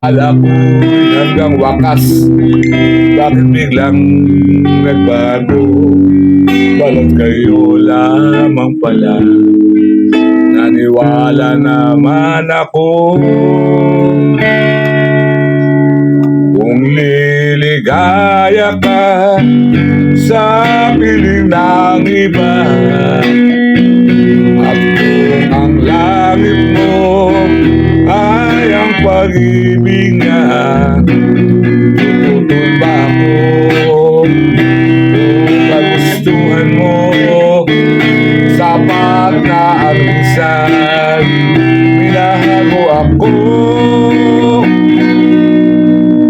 Akala ko hanggang wakas Bakit biglang nagbago? Balot kayo lamang pala. Naniwala naman ako. Kung liligaya ka Sa piling ng iba At kung ang langit mo ay ang pag-ibig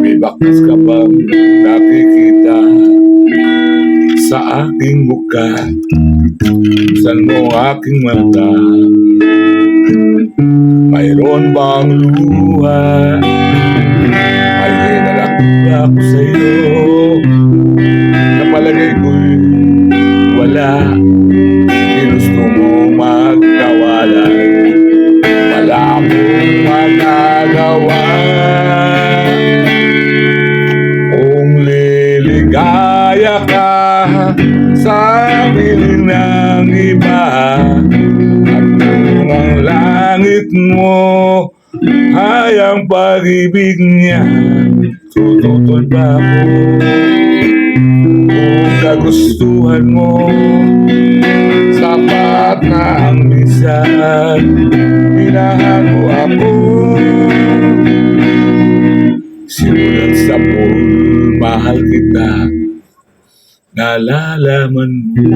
May bakas ka bang nakikita sa aking mukha Saan mo aking mata mayroon bang luha? Ay hinalak ba ako sa'yo? Liligaya ka Sa piling ng iba. At kung ang langit mo Ay ang pag-ibig niya. Tututol ba ako. Kung kagustuhan mo Sapat na ang minsan. Minahal mo ako. Simulat sa pool Mahal kita Nalalaman mo.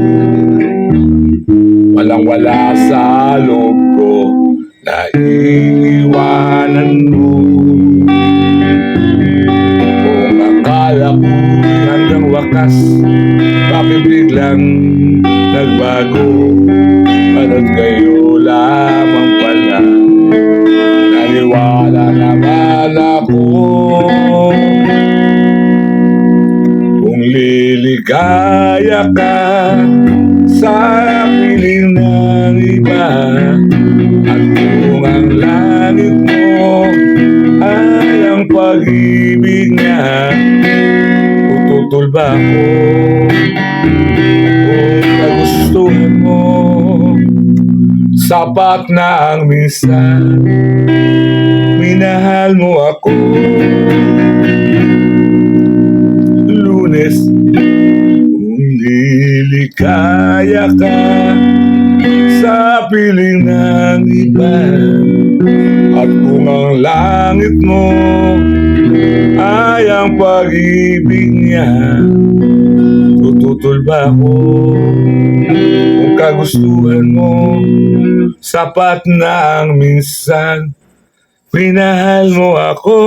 Walang wala sa loob ko. Na iiwanan mo. Kung akala ko hanggang wakas Bakit biglang nagbago? Ano't kayo liligaya ka sa piling ng iba. At kung ang langit mo ay ang pag-ibig niya Tututol ba ako. Kung kagustuhan mo Sapat na ang minsan Minahal mo ako lilikaya ka Sa piling ng iba. At kung ang langit mo Ay ang pag-ibig niya Tututol ba ako Kung kagustuhan mo? Sapat na ang minsan Minahal mo ako